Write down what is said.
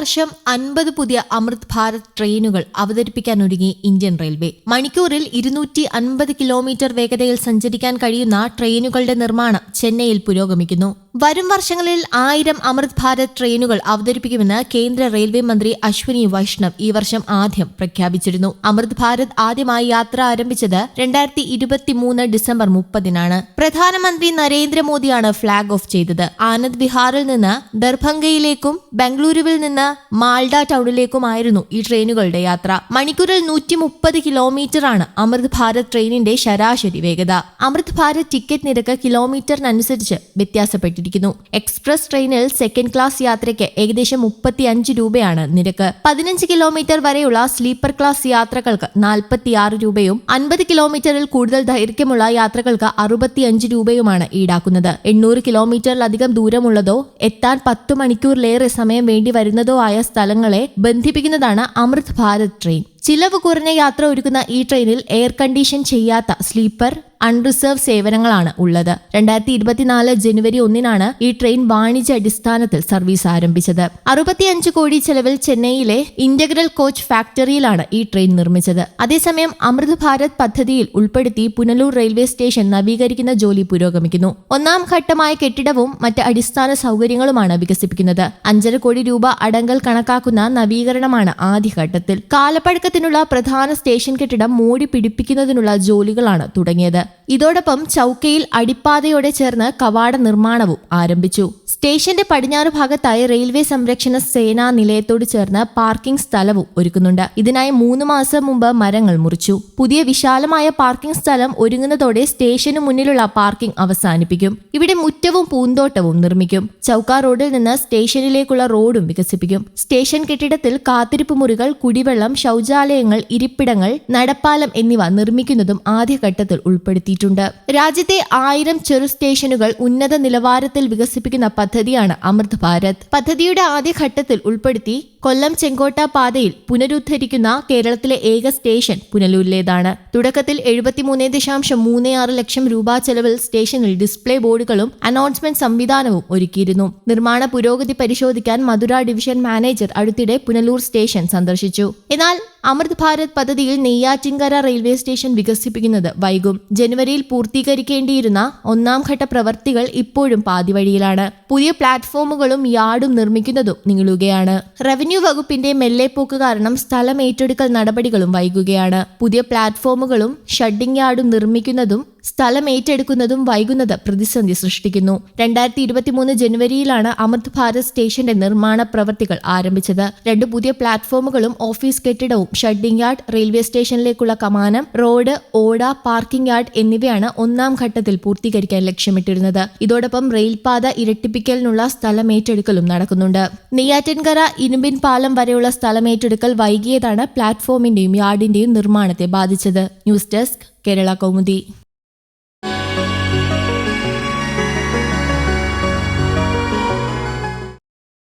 വർഷം അൻപത് പുതിയ അമൃത് ഭാരത് ട്രെയിനുകൾ അവതരിപ്പിക്കാൻ ഒരുങ്ങി ഇന്ത്യൻ റെയിൽവേ. മണിക്കൂറിൽ ഇരുന്നൂറ്റി അൻപത് കിലോമീറ്റർ വേഗതയിൽ സഞ്ചരിക്കാൻ കഴിയുന്ന ട്രെയിനുകളുടെ നിർമ്മാണം ചെന്നൈയിൽ പുരോഗമിക്കുന്നു. വരും വർഷങ്ങളിൽ ആയിരം അമൃത് ഭാരത് ട്രെയിനുകൾ അവതരിപ്പിക്കുമെന്ന് കേന്ദ്ര റെയിൽവേ മന്ത്രി അശ്വിനി വൈഷ്ണവ് ഈ വർഷം ആദ്യം പ്രഖ്യാപിച്ചിരുന്നു. അമൃത് ഭാരത് ആദ്യമായി യാത്ര ആരംഭിച്ചത് രണ്ടായിരത്തി ഇരുപത്തിമൂന്ന് ഡിസംബർ മുപ്പതിനാണ്. പ്രധാനമന്ത്രി നരേന്ദ്രമോദിയാണ് ഫ്ളാഗ് ഓഫ് ചെയ്തത്. ആനന്ദ് ബിഹാറിൽ നിന്ന് ദർഭംഗയിലേക്കും ബംഗളൂരുവിൽ നിന്ന് മാൾഡ ടൗണിലേക്കുമായിരുന്നു ഈ ട്രെയിനുകളുടെ യാത്ര. മണിക്കൂറിൽ നൂറ്റി മുപ്പത് കിലോമീറ്ററാണ് അമൃത് ഭാരത് ട്രെയിനിന്റെ ശരാശരി വേഗത. അമൃത് ഭാരത് ടിക്കറ്റ് നിരക്ക് കിലോമീറ്ററിനനുസരിച്ച് വ്യത്യാസപ്പെട്ടിരിക്കുന്നു എക്സ്പ്രസ് ട്രെയിനിൽ സെക്കൻഡ് ക്ലാസ് യാത്രയ്ക്ക് ഏകദേശം മുപ്പത്തി അഞ്ച് രൂപയാണ് നിരക്ക്. പതിനഞ്ച് കിലോമീറ്റർ വരെയുള്ള സ്ലീപ്പർ ക്ലാസ് യാത്രകൾക്ക് നാൽപ്പത്തിയാറ് രൂപയും അൻപത് കിലോമീറ്ററിൽ കൂടുതൽ ദൈർഘ്യമുള്ള യാത്രകൾക്ക് അറുപത്തിയഞ്ച് രൂപയുമാണ് ഈടാക്കുന്നത്. എണ്ണൂറ് കിലോമീറ്ററിലധികം ദൂരമുള്ളതോ എത്താൻ പത്ത് മണിക്കൂറിലേറെ സമയം വേണ്ടി വരുന്നതോ ആയ സ്ഥലങ്ങളെ ബന്ധിപ്പിക്കുന്നതാണ് അമൃത് ഭാരത് ട്രെയിൻ. ചിലവ് കുറഞ്ഞ യാത്ര ഒരുക്കുന്ന ഈ ട്രെയിനിൽ എയർ കണ്ടീഷൻ ചെയ്യാത്ത സ്ലീപ്പർ അൺറിസർവ് സേവനങ്ങളാണ് ഉള്ളത്. രണ്ടായിരത്തി ഇരുപത്തിനാല് ജനുവരി ഒന്നിനാണ് ഈ ട്രെയിൻ വാണിജ്യ അടിസ്ഥാനത്തിൽ സർവീസ് ആരംഭിച്ചത്. അറുപത്തിയഞ്ച് കോടി ചെലവിൽ ചെന്നൈയിലെ ഇന്റഗ്രൽ കോച്ച് ഫാക്ടറിയിലാണ് ഈ ട്രെയിൻ നിർമ്മിച്ചത്. അതേസമയം അമൃത് ഭാരത് പദ്ധതിയിൽ ഉൾപ്പെടുത്തി പുനലൂർ റെയിൽവേ സ്റ്റേഷൻ നവീകരിക്കുന്ന ജോലി പുരോഗമിക്കുന്നു. ഒന്നാം ഘട്ടമായ കെട്ടിടവും മറ്റ് അടിസ്ഥാന സൗകര്യങ്ങളുമാണ് വികസിപ്പിക്കുന്നത്. അഞ്ചര കോടി രൂപ അടങ്കൽ കണക്കാക്കുന്ന നവീകരണമാണ് ആദ്യഘട്ടത്തിൽ. കാലപ്പഴക്കത്തിനുള്ള പ്രധാന സ്റ്റേഷൻ കെട്ടിടം മൂടി പിടിപ്പിക്കുന്നതിനുള്ള ജോലികളാണ് തുടങ്ങിയത്. ഇതോടൊപ്പം ചൌക്കയിൽ അടിപ്പാതയോടെ ചേർന്ന് കവാട നിർമ്മാണവും ആരംഭിച്ചു. സ്റ്റേഷന്റെ പടിഞ്ഞാറ് ഭാഗത്തായി റെയിൽവേ സംരക്ഷണ സേനാ നിലയത്തോട് ചേർന്ന് പാർക്കിംഗ് സ്ഥലവും ഒരുക്കുന്നുണ്ട്. ഇതിനായി മൂന്ന് മാസം മുമ്പ് മരങ്ങൾ മുറിച്ചു. പുതിയ വിശാലമായ പാർക്കിംഗ് സ്ഥലം ഒരുങ്ങുന്നതോടെ സ്റ്റേഷന് മുന്നിലുള്ള പാർക്കിംഗ് അവസാനിപ്പിക്കും. ഇവിടെ മുറ്റവും പൂന്തോട്ടവും നിർമ്മിക്കും. ചൌക്ക റോഡിൽ നിന്ന് സ്റ്റേഷനിലേക്കുള്ള റോഡും വികസിപ്പിക്കും. സ്റ്റേഷൻ കെട്ടിടത്തിൽ കാത്തിരിപ്പ് മുറികൾ കുടിവെള്ളം ശൗചാലയങ്ങൾ ഇരിപ്പിടങ്ങൾ നടപ്പാലം എന്നിവ നിർമ്മിക്കുന്നതും ആദ്യഘട്ടത്തിൽ ഉൾപ്പെടുത്തിയിട്ടുണ്ട്. രാജ്യത്തെ ആയിരം ചെറു സ്റ്റേഷനുകൾ ഉന്നത നിലവാരത്തിൽ വികസിപ്പിക്കുന്ന പദ്ധതിയാണ് അമൃത് ഭാരത്. പദ്ധതിയുടെ ആദ്യഘട്ടത്തിൽ ഉൾപ്പെടുത്തി കൊല്ലം ചെങ്കോട്ട പാതയിൽ പുനരുദ്ധരിക്കുന്ന കേരളത്തിലെ ഏക സ്റ്റേഷൻ പുനലൂരിലേതാണ്. തുടക്കത്തിൽ എഴുപത്തിമൂന്ന് ദശാംശം മൂന്ന് ആറ് ലക്ഷം രൂപ ചെലവിൽ സ്റ്റേഷനിൽ ഡിസ്പ്ലേ ബോർഡുകളും അനൗൺസ്മെന്റ് സംവിധാനവും ഒരുക്കിയിരുന്നു. നിർമ്മാണ പുരോഗതി പരിശോധിക്കാൻ മധുര ഡിവിഷൻ മാനേജർ അടുത്തിടെ പുനലൂർ സ്റ്റേഷൻ സന്ദർശിച്ചു. എന്നാൽ അമൃത് ഭാരത് പദ്ധതിയിൽ നെയ്യാറ്റിൻകര റെയിൽവേ സ്റ്റേഷൻ വികസിപ്പിക്കുന്നത് വൈകും. ജനുവരിയിൽ പൂർത്തീകരിക്കേണ്ടിയിരുന്ന ഒന്നാം ഘട്ട പ്രവർത്തികൾ ഇപ്പോഴും പാതിവഴിയിലാണ് പുതിയ പ്ലാറ്റ്ഫോമുകളും യാർഡും നിർമ്മിക്കുന്നതും നീളുകയാണ്. റവന്യൂ വകുപ്പിന്റെ മെല്ലെപ്പോക്ക് കാരണം സ്ഥലം ഏറ്റെടുക്കൽ നടപടികളും വൈകുകയാണ്. പുതിയ പ്ലാറ്റ്ഫോമുകളും ഷഡിംഗ് യാർഡും നിർമ്മിക്കുന്നതും സ്ഥലം ഏറ്റെടുക്കുന്നതും വൈകുന്നത് പ്രതിസന്ധി സൃഷ്ടിക്കുന്നു. രണ്ടായിരത്തി ഇരുപത്തിമൂന്ന് ജനുവരിയിലാണ് അമൃത് ഭാരത് സ്റ്റേഷന്റെ നിർമ്മാണ പ്രവൃത്തികൾ ആരംഭിച്ചത്. രണ്ട് പുതിയ പ്ലാറ്റ്ഫോമുകളും ഓഫീസ് കെട്ടിടവും ഷഡിംഗ് യാർഡ് റെയിൽവേ സ്റ്റേഷനിലേക്കുള്ള കമാനം റോഡ് ഓട പാർക്കിംഗ് യാർഡ് എന്നിവയാണ് ഒന്നാം ഘട്ടത്തിൽ പൂർത്തീകരിക്കാൻ ലക്ഷ്യമിട്ടിരുന്നത്. ഇതോടൊപ്പം റെയിൽപാത ഇരട്ടിപ്പിക്കലിനുള്ള സ്ഥലം ഏറ്റെടുക്കലും നടക്കുന്നുണ്ട്. നെയ്യാറ്റിൻകര ഇരുമ്പിൻ പാലം വരെയുള്ള സ്ഥലം ഏറ്റെടുക്കൽ വൈകിയതാണ് പ്ലാറ്റ്ഫോമിന്റെയും യാർഡിന്റെയും നിർമ്മാണത്തെ ബാധിച്ചത്. News desk Kerala Kaumudi.